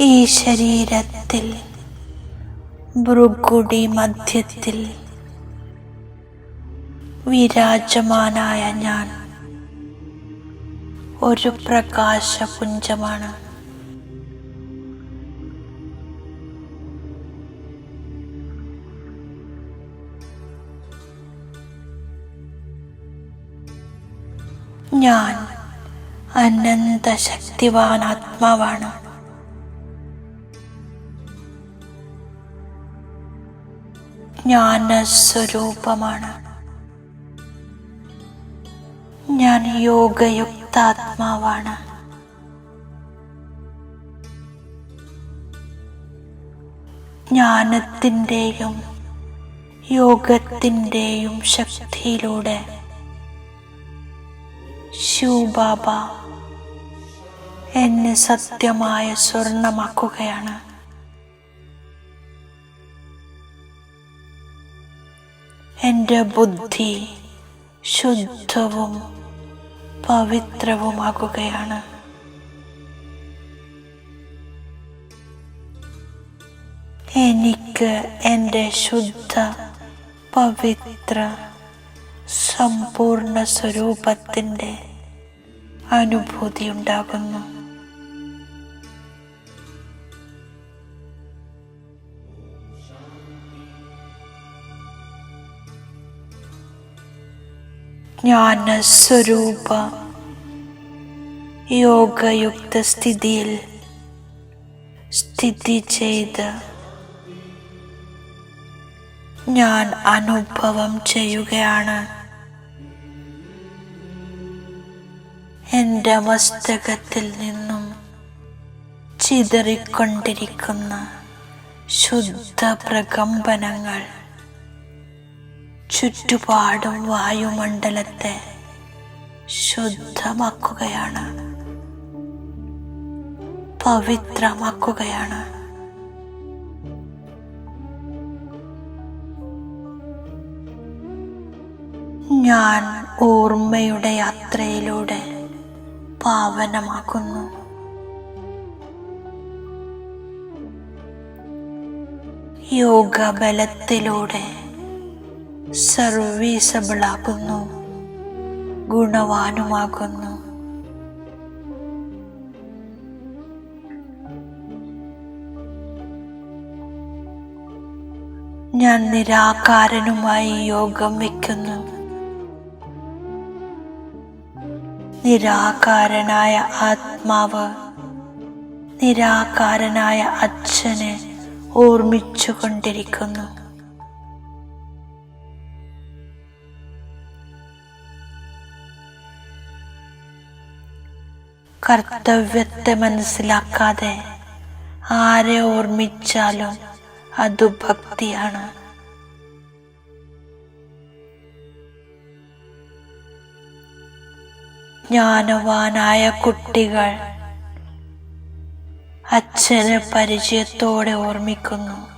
ഈ ശരീരത്തിൽ ഭൃഗുടി മധ്യത്തിൽ വിരാജമാനായ ഞാൻ ഒരു പ്രകാശപുഞ്ചമാണ്. ഞാൻ അനന്ത ശക്തിവാൻ ആത്മാവാണ് ജ്ഞാനസ്വരൂപമാണ്. ഞാൻ യോഗയുക്താത്മാവാണ്. ജ്ഞാനത്തിന്റെയും യോഗത്തിന്റെയും ശക്തിയിലൂടെ ശിവബാബ എന്നെ സത്യമായ സ്വർണമാക്കുകയാണ്. എന്റെ ബുദ്ധി ശുദ്ധവും പവിത്രവുമാകുകയാണ്. എനിക്ക് എന്റെ ശുദ്ധ പവിത്ര സമ്പൂർണ സ്വരൂപത്തിന്റെ അനുഭൂതി ഉണ്ടാകുന്നു. ജ്ഞാനസ്വരൂപ. യോഗയുക്ത സ്ഥിതിയിൽ സ്ഥിതി ചെയ്ത് ഞാൻ അനുഭവം ചെയ്യുകയാണ്. എന്റെ മസ്തകത്തിൽ നിന്നും ചിതറിക്കൊണ്ടിരിക്കുന്ന ശുദ്ധ പ്രകമ്പനങ്ങൾ ചുറ്റുപാടും വായുമണ്ഡലത്തെ ശുദ്ധമാക്കുകയാണ്. പവിത്രമാക്കുകയാണ്. ഞാൻ ഓർമ്മയുടെ യാത്രയിലൂടെ പാവനമാക്കുന്നു യോഗബലത്തിലൂടെ സർവീസബിളാകുന്നു ഗുണവാനുമാകുന്നു. ഞാൻ നിരാകാരനുമായി യോഗം വയ്ക്കുന്നു. നിരാകാരനായ ആത്മാവ് നിരാകാരനായ അച്ഛനെ ഓർമ്മിച്ചു കർത്തവ്യത്തെ മനസ്സിലാക്കാതെ ആരെ ഓർമ്മിച്ചാലും അതു ഭക്തിയാണ്. ജ്ഞാനവാനായ കുട്ടികൾ അച്ഛനെ പരിചയത്തോടെ ഓർമ്മിക്കുന്നു.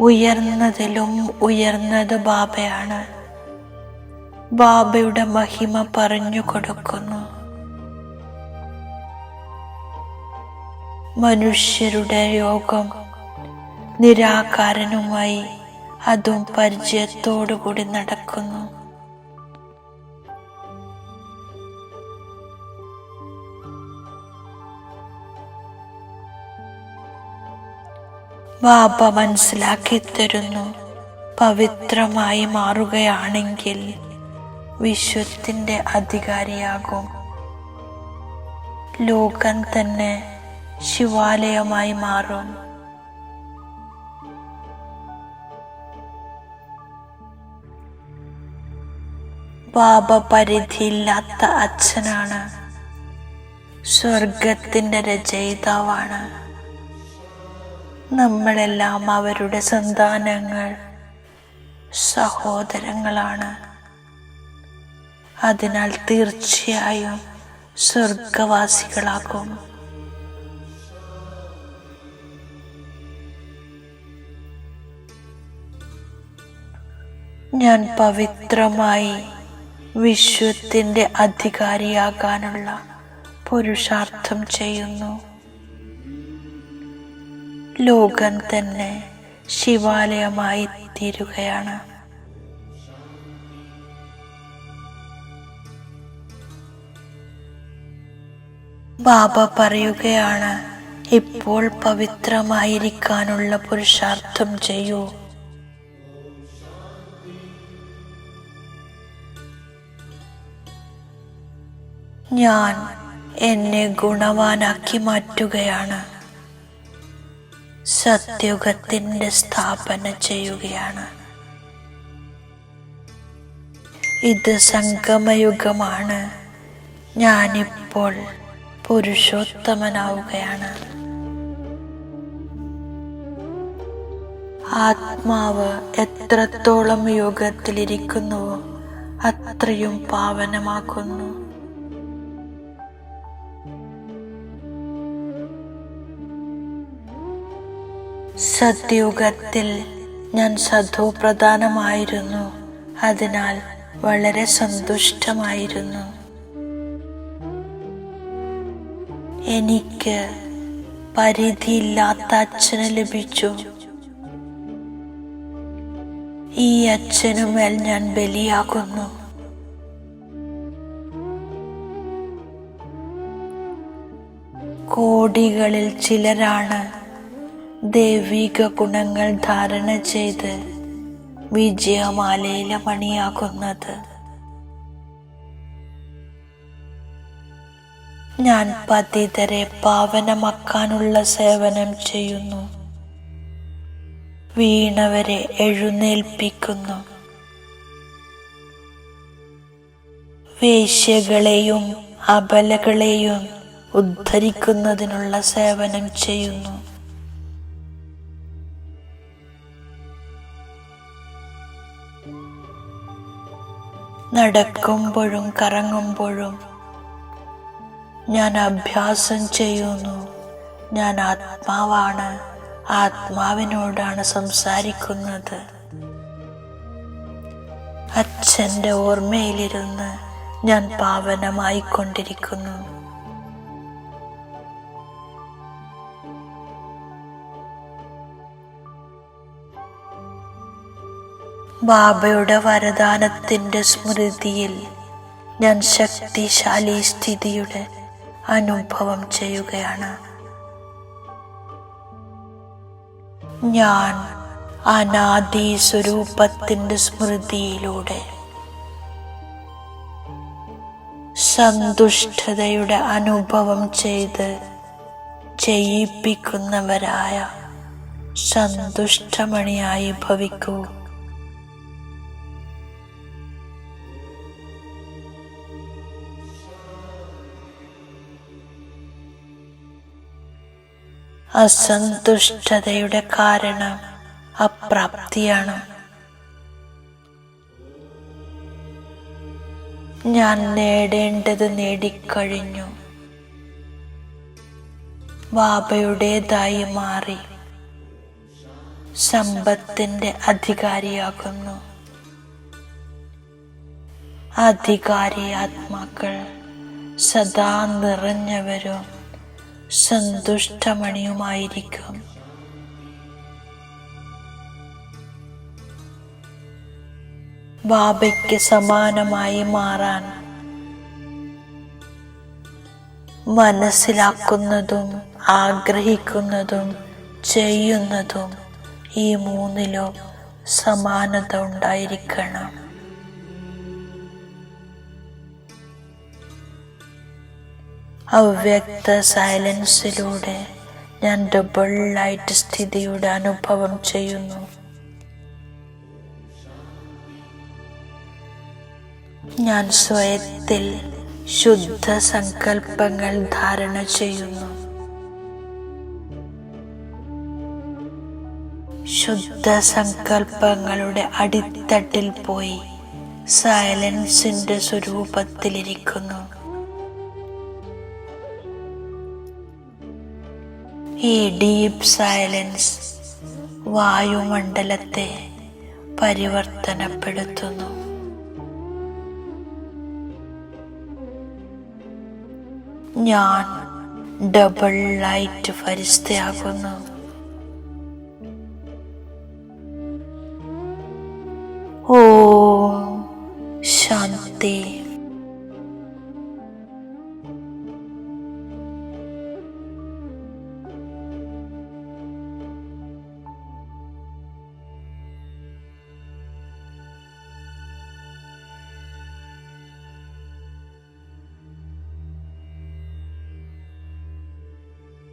ഉയർന്നതിലും ഉയർന്നത് ബാബയാണ്. ബാബയുടെ മഹിമ പറഞ്ഞു കൊടുക്കുന്നു. മനുഷ്യരുടെ യോഗം നിരാകാരനുമായി അതും പരിചയത്തോടുകൂടി നടക്കുന്നു. ബാബ മനസ്സിലാക്കി തരുന്നു. പവിത്രമായി മാറുകയാണെങ്കിൽ വിശ്വത്തിന്റെ അധികാരിയാകും. ലോകം തന്നെ ശിവാലയമായി മാറും. ബാബ പരിധിയില്ലാത്ത അച്ഛനാണ്. സ്വർഗത്തിന്റെ രചയിതാവാണ്. നമ്മളെല്ലാം അവരുടെ സന്താനങ്ങൾ സഹോദരങ്ങളാണ്. അതിനാൽ തീർച്ചയായും സ്വർഗവാസികളാകും ഞാൻ പവിത്രമായി വിശ്വത്തിന്റെ അധികാരിയാകാനുള്ള പുരുഷാർത്ഥം ചെയ്യുന്നു. ലോകം തന്നെ ശിവാലയമായി തീരുകയാണ്. ബാബ പറയുകയാണ് ഇപ്പോൾ പവിത്രമായിരിക്കാനുള്ള പുരുഷാർത്ഥം ചെയ്യൂ. ഞാൻ എന്നെ ഗുണവാനാക്കി മാറ്റുകയാണ്. സത്യുഗത്തിന്റെ സ്ഥാപന ചെയ്യുകയാണ്. ഇത് സംഗമയുഗമാണ്. ഞാനിപ്പോൾ പുരുഷോത്തമനാവുകയാണ്. ആത്മാവ് എത്രത്തോളം യോഗത്തിലിരിക്കുന്നുവോ അത്രയും പാവനമാക്കുന്നു സത്യുഗത്തിൽ ഞാൻ സധോപ്രധാനമായിരുന്നു അതിനാൽ വളരെ സന്തുഷ്ടമായിരുന്നു. എനിക്ക് പരിധിയില്ലാത്ത അച്ഛന് ലഭിച്ചു. ഈ അച്ഛനുമേൽ ഞാൻ ബലിയാകുന്നു. കോടികളിൽ ചിലരാണ് ദൈവിക ഗുണങ്ങൾ ധാരണ ചെയ്ത് വിജയമാലയിലെ മണിയാകുന്നത് ഞാൻ പതിതരെ പാവനമാക്കാനുള്ള സേവനം ചെയ്യുന്നു. വീണവരെ എഴുന്നേൽപ്പിക്കുന്നു. വേശ്യകളെയും അബലകളെയും ഉദ്ധരിക്കുന്നതിനുള്ള സേവനം ചെയ്യുന്നു. നടക്കുമ്പോഴും കറങ്ങുമ്പോഴും ഞാൻ അഭ്യാസം ചെയ്യുന്നു. ഞാൻ ആത്മാവാണ്. ആത്മാവിനോടാണ് സംസാരിക്കുന്നത്. അച്ഛന്റെ ഓർമ്മയിലിരുന്ന് ഞാൻ പാവനമായി ബാബയുടെ വരദാനത്തിന്റെ സ്മൃതിയിൽ ഞാൻ ശക്തിശാലി സ്ഥിതിയുടെ അനുഭവം ചെയ്യുകയാണ്. ഞാൻ അനാദി സ്വരൂപത്തിന്റെ സ്മൃതിയിലൂടെ സന്തുഷ്ടതയുടെ അനുഭവം ചെയ്ത് ചെയ്യിപ്പിക്കുന്നവരായ സന്തുഷ്ടമണിയായി ഭവിക്കൂ. അസന്തുഷ്ടതയുടെ കാരണം അപ്രാപ്തിയാണ്. ഞാൻ നേടേണ്ടത് നേടിക്കഴിഞ്ഞു. ബാബയുടേതായി മാറി. സമ്പത്തിന്റെ അധികാരിയാകുന്നു. അധികാരി ആത്മാക്കൾ സദാ നിറഞ്ഞവരും. സന്തുഷ്ടമണിയുമായിരിക്കും. ബാബയ്ക്ക് സമാനമായി മാറാൻ മനസ്സിലാക്കുന്നതും ആഗ്രഹിക്കുന്നതും ചെയ്യുന്നതും ഈ മൂന്നിലും സമാനത ഉണ്ടായിരിക്കണം. അവ്യക്ത സൈലൻസിലൂടെ ഞാൻ ഡബിൾ ലൈറ്റ് സ്ഥിതിയുടെ അനുഭവം ചെയ്യുന്നു. ഞാൻ സ്വയത്തിൽ ശുദ്ധ സങ്കല്പങ്ങൾ ധാരണ ചെയ്യുന്നു. ശുദ്ധ സങ്കല്പങ്ങളുടെ അടിത്തട്ടിൽ പോയി സൈലൻസിന്റെ സ്വരൂപത്തിലിരിക്കുന്നു. ഈ ഡീപ് സൈലൻസ് വായുമണ്ഡലത്തെ പരിവർത്തനപ്പെടുത്തുന്നു. ഞാൻ ഡബിൾ ലൈറ്റ് ഫരിസ്ഥയാകുന്നു